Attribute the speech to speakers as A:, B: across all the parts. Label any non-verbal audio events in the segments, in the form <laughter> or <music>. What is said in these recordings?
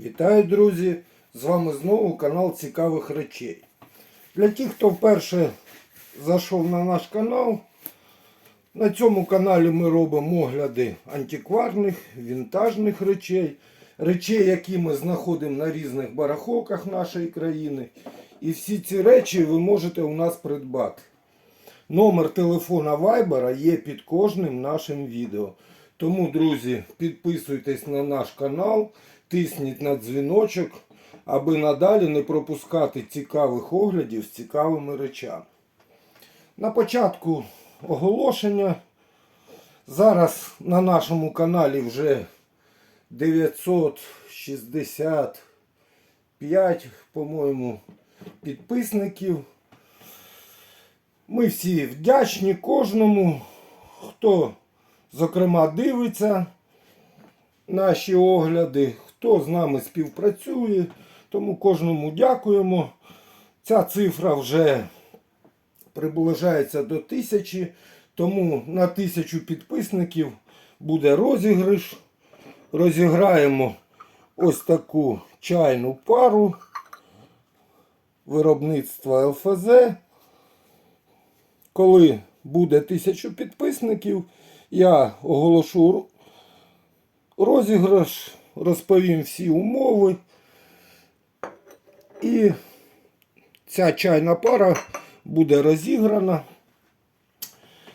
A: Вітаю, друзі! З вами знову канал Цікавих речей. Для тих, хто вперше зайшов на наш канал, на цьому каналі ми робимо огляди антикварних, вінтажних речей, речей, які ми знаходимо на різних барахолках нашої країни. І всі ці речі ви можете у нас придбати. Номер телефона Вайбера є під кожним нашим відео. Тому, друзі, підписуйтесь на наш канал, тисніть на дзвіночок, аби надалі не пропускати цікавих оглядів з цікавими речами. На початку оголошення. Зараз на нашому каналі вже 965, по-моєму, підписників. Ми всі вдячні кожному, хто, зокрема, дивиться наші огляди, хто з нами співпрацює. Тому кожному дякуємо. Ця цифра вже приближається до тисячі, тому на тисячу підписників буде розіграш. Розіграємо ось таку чайну пару виробництва ЛФЗ. Коли буде тисячу підписників, я оголошу розіграш, розповім всі умови. І ця чайна пара буде розіграна.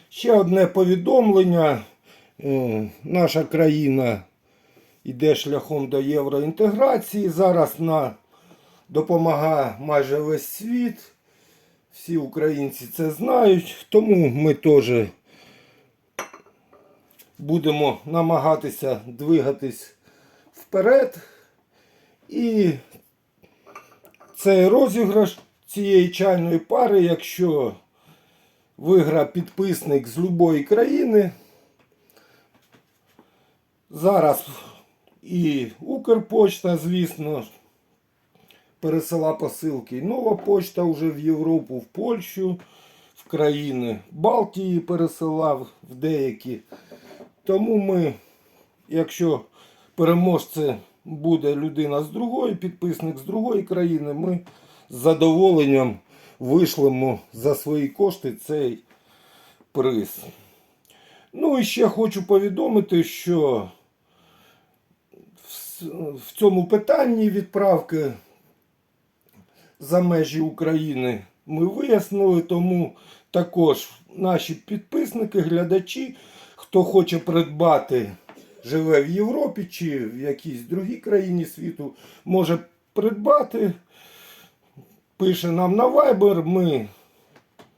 A: Ще одне повідомлення. Е, Наша країна йде шляхом до євроінтеграції. Зараз на допомагає майже весь світ. Всі українці це знають, тому ми теж будемо намагатися двигатись вперед. І цей розіграш цієї чайної пари, якщо вигра підписник з будь-якої країни, зараз і Укрпочта, звісно, пересила посилки. І нова почта вже в Європу, в Польщу, в країни Балтії пересилав в деякі. Тому ми, якщо переможце буде людина з другої, підписник з другої країни, ми з задоволенням вишлемо за свої кошти цей приз. Ну і ще хочу повідомити, що в цьому питанні відправки за межі України ми вияснили, тому також наші підписники, глядачі, хто хоче придбати, живе в Європі чи в якійсь другій країні світу, може придбати, пише нам на Viber, ми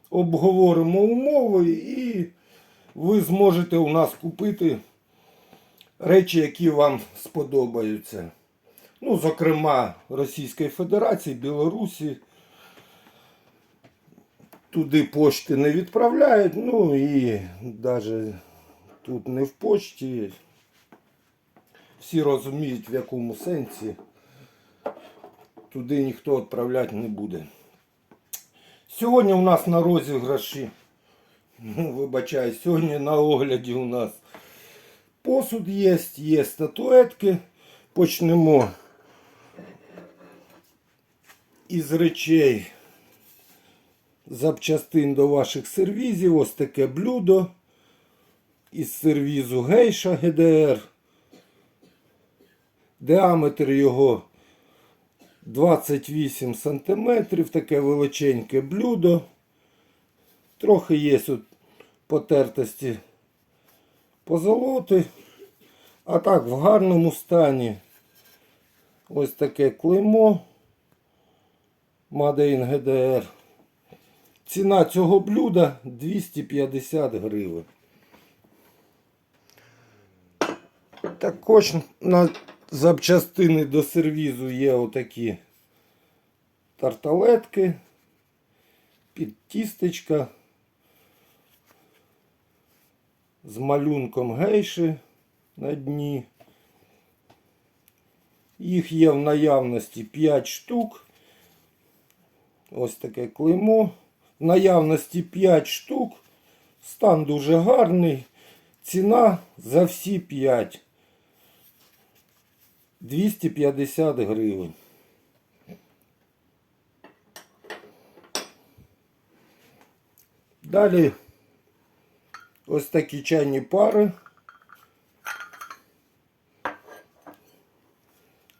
A: обговоримо умови і ви зможете у нас купити речі, які вам сподобаються. Ну, зокрема, Російської Федерації, Білорусі. Туди пошти не відправляють. Ну і навіть тут не в почті. Всі розуміють, в якому сенсі. Туди ніхто відправляти не буде. Сьогодні у нас на розіграші, ну, вибачай, сьогодні на огляді у нас посуд є, є статуетки. Почнемо із речей запчастин до ваших сервізів. Ось таке блюдо із сервізу Гейша ГДР. Діаметр його 28 см, таке величеньке блюдо. Трохи є тут потертості позолоти. А так в гарному стані ось таке клеймо in GDR. Ціна цього блюда 250 гривень. Також на запчастини до сервізу є отакі тарталетки, під тістечка з малюнком гейши на дні. Їх є в наявності 5 штук. Ось таке клеймо. В наявності 5 штук. Стан дуже гарний. Ціна за всі 5 250 гривень. Далі ось такі чайні пари.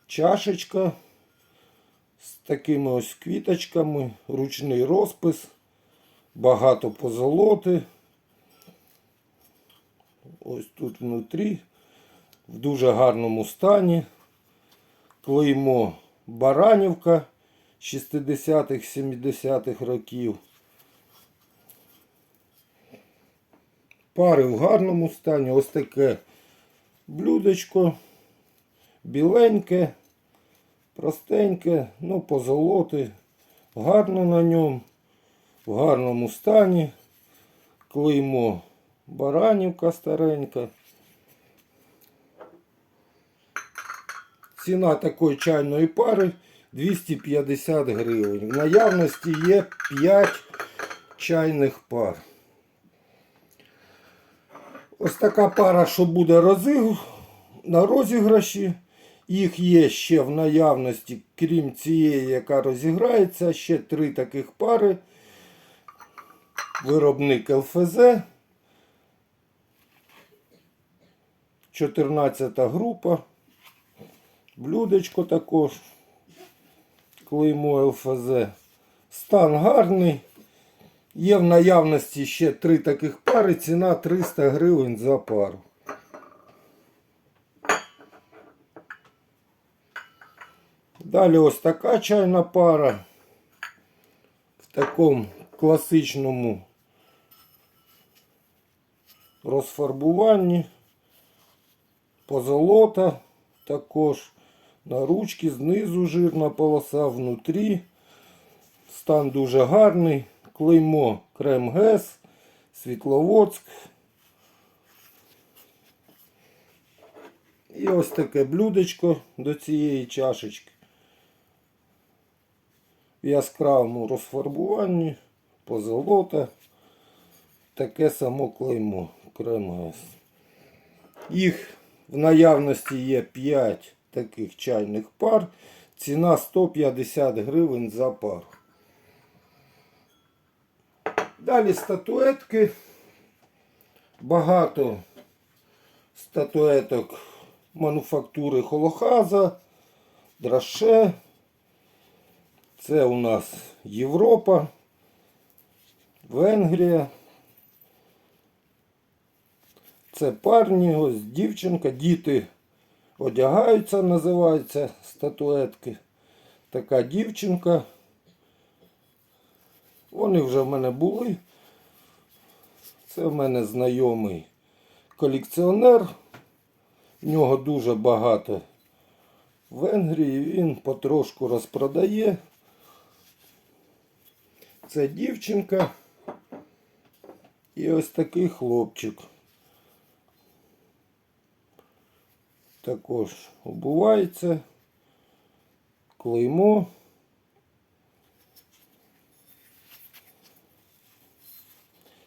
A: Чашечка з такими ось квіточками, ручний розпис, багато позолоти. Ось тут внутрі, в дуже гарному стані. Клеймо Баранівка 60-х, 70-х років. Пари в гарному стані. Ось таке блюдечко. Біленьке, простеньке, ну позолоти. Гарно на ньому. В гарному стані. Клеймо Баранівка старенька. Ціна такої чайної пари 250 гривень. В наявності є 5 чайних пар. Ось така пара, що буде розиг... на розіграші. Їх є ще в наявності, крім цієї, яка розіграється, ще три таких пари. Виробник ЛФЗ. 14 група. Блюдечко також. Клеймо ЛФЗ. Стан гарний. Є в наявності ще три таких пари. Ціна 300 гривень за пару. Далі ось така чайна пара. В такому класичному розфарбуванні. Позолота також. На ручки знизу жирна полоса, внутрі. Стан дуже гарний. Клеймо Кремгес, Світловодськ. І ось таке блюдечко до цієї чашечки. В яскравому розфарбуванні, позолота. Таке само клеймо Кремгес. Їх в наявності є 5 таких чайних пар. Ціна 150 гривень за пару. Далі статуетки. Багато статуеток мануфактури Холохаза, Драше. Це у нас Європа, Венгрія. Це парні, ось дівчинка, діти одягаються, називаються статуетки. Така дівчинка. Вони вже в мене були. Це в мене знайомий колекціонер. В нього дуже багато в Венгрії. Він потрошку розпродає. Це дівчинка і ось такий хлопчик. Також обувається, клеймо.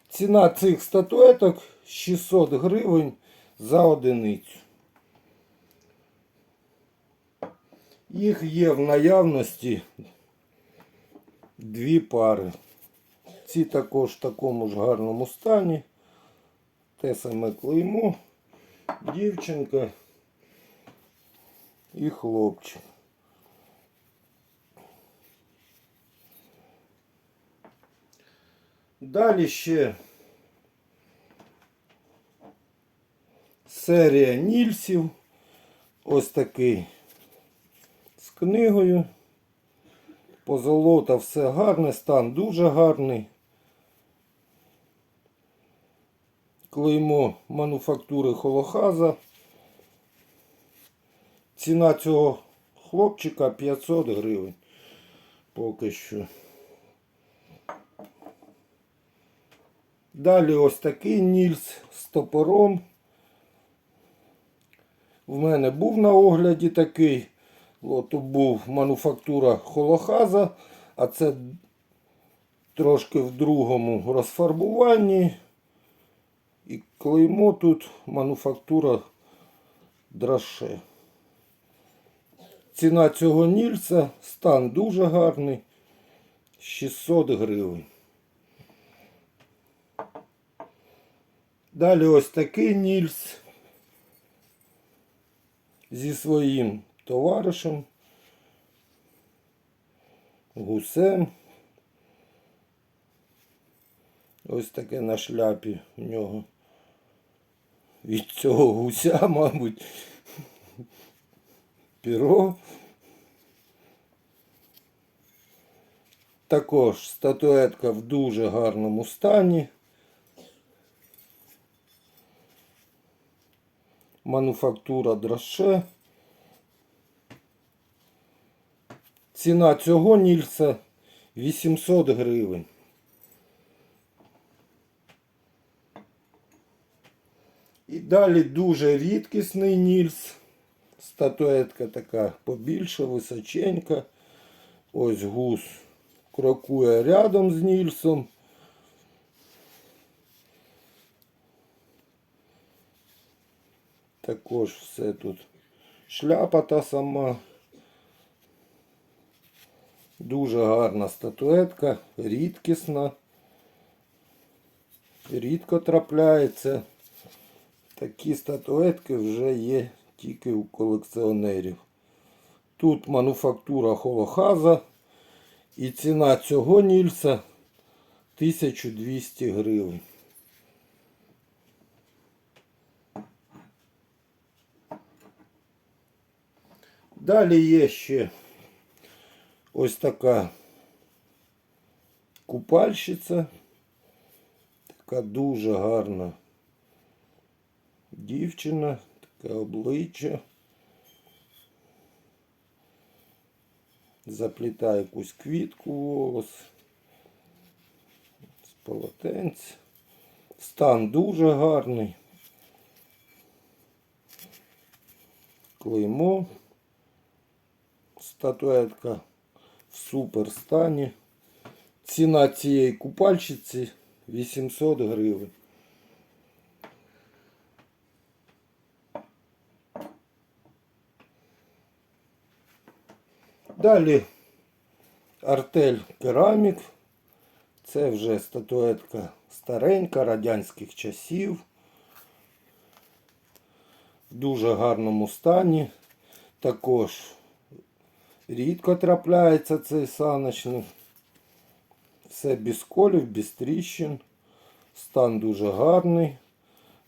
A: Ціна цих статуеток 600 гривень за одиницю. Їх є в наявності дві пари. Ці також в такому ж гарному стані. Те саме клеймо, дівчинка і хлопчик. Далі ще серія Нільсів. Ось такий з книгою. Позолота все гарне, стан дуже гарний. Клеймо мануфактури Холохаза. Ціна цього хлопчика 500 гривень. Поки що. Далі ось такий Нільс з топором. В мене був на огляді такий. От був мануфактура Холохаза, а це трошки в другому розфарбуванні. І клеймо тут мануфактура Драше. Ціна цього нільця, стан дуже гарний. 600 гривень. Далі ось такий нільц зі своїм товаришем, гусем. Ось таке на шляпі в нього. Від цього гуся, <laughs> мабуть, піро. Також статуетка в дуже гарному стані. Мануфактура Драше. Ціна цього нільця 800 гривень. І далі дуже рідкісний нільц. Статуетка така побільша, височенька. Ось гус крокує рядом з Нільсом. Також все тут шляпа та сама. Дуже гарна статуетка, рідкісна. Рідко трапляється. Такі статуетки вже є тільки у колекціонерів. Тут мануфактура холохаза. І ціна цього нільця 1200 гривень. Далі є ще ось така купальщиця. Така дуже гарна дівчина, таке обличчя. Заплітає якусь квітку волос. З полотенця. Стан дуже гарний. Клеймо. Статуетка в супер стані. Ціна цієї купальщиці 800 гривень. Далі артель керамік. Це вже статуетка старенька, радянських часів. В дуже гарному стані. Також рідко трапляється цей саночник. Все без колів, без тріщин. Стан дуже гарний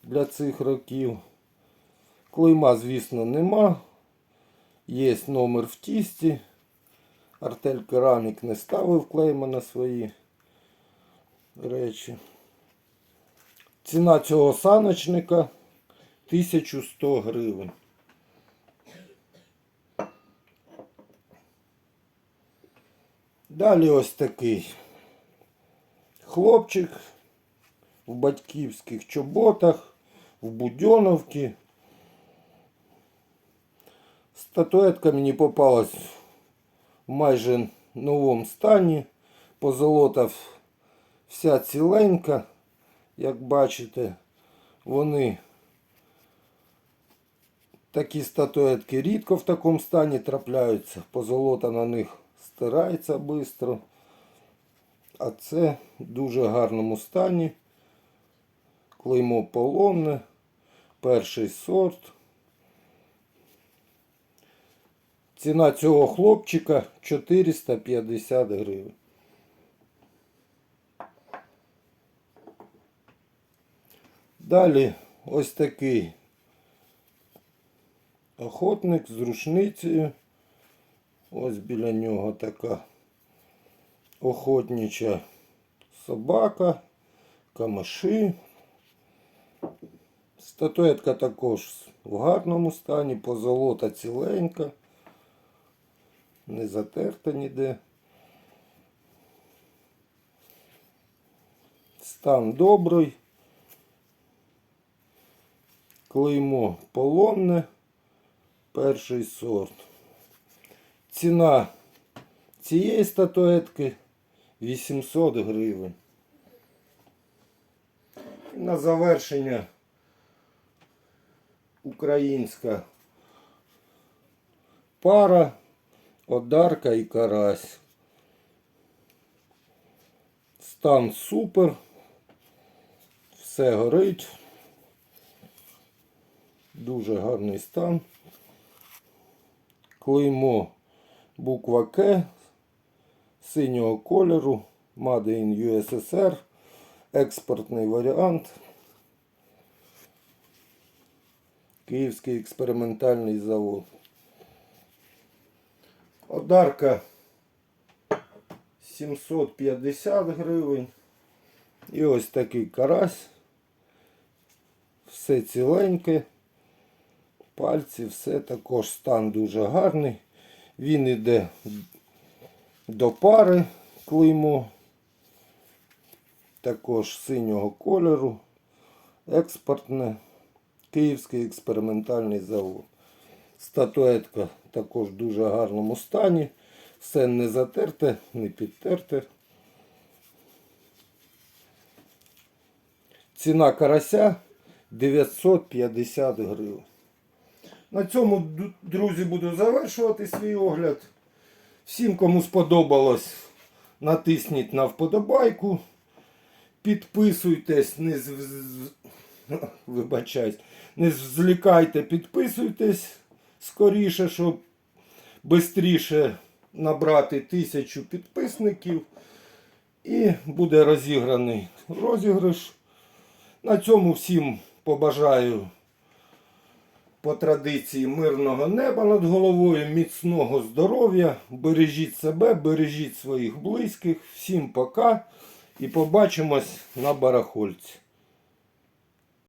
A: для цих років. Клейма, звісно, нема. Є номер в тісті. Артель керамік не ставив клейма на свої речі. Ціна цього саночника 1100 гривень. Далі ось такий хлопчик в батьківських чоботах, в будьоновці. Статуетка мені попалась майже новому стані. Позолота вся ціленька. Як бачите, вони такі статуетки рідко в такому стані трапляються. Позолота на них стирається швидко. А це в дуже гарному стані. Клеймо полонне, перший сорт. Ціна цього хлопчика 450 гривень. Далі ось такий охотник з рушницею. Ось біля нього така охотнича собака, камаши. Статуетка також в гарному стані, позолота ціленька, не затерта ніде. Стан добрий. Клеймо полонне, перший сорт. Ціна цієї статуетки 800 гривень. І на завершення українська пара, одарка і карась. Стан супер. Все горить. Дуже гарний стан. Клеймо буква К синього кольору. Made in USSR. Експортний варіант. Київський експериментальний завод. Одарка 750 гривень. І ось такий карась. Все ціленьке. Пальці, все також стан дуже гарний. Він іде до пари клеймо. Також синього кольору. Експортне. Київський експериментальний завод. Статуетка також в дуже гарному стані. Все не затерте, не підтерте. Ціна карася 950 гривень. На цьому, друзі, буду завершувати свій огляд. Всім, кому сподобалось, натисніть на вподобайку. Підписуйтесь, не з... <laughs> вибачаюсь, не звлікайте, підписуйтесь скоріше, щоб швидше набрати тисячу підписників. І буде розіграний розіграш. На цьому всім побажаю по традиції мирного неба над головою, міцного здоров'я. Бережіть себе, бережіть своїх близьких. Всім пока і побачимось на барахольці.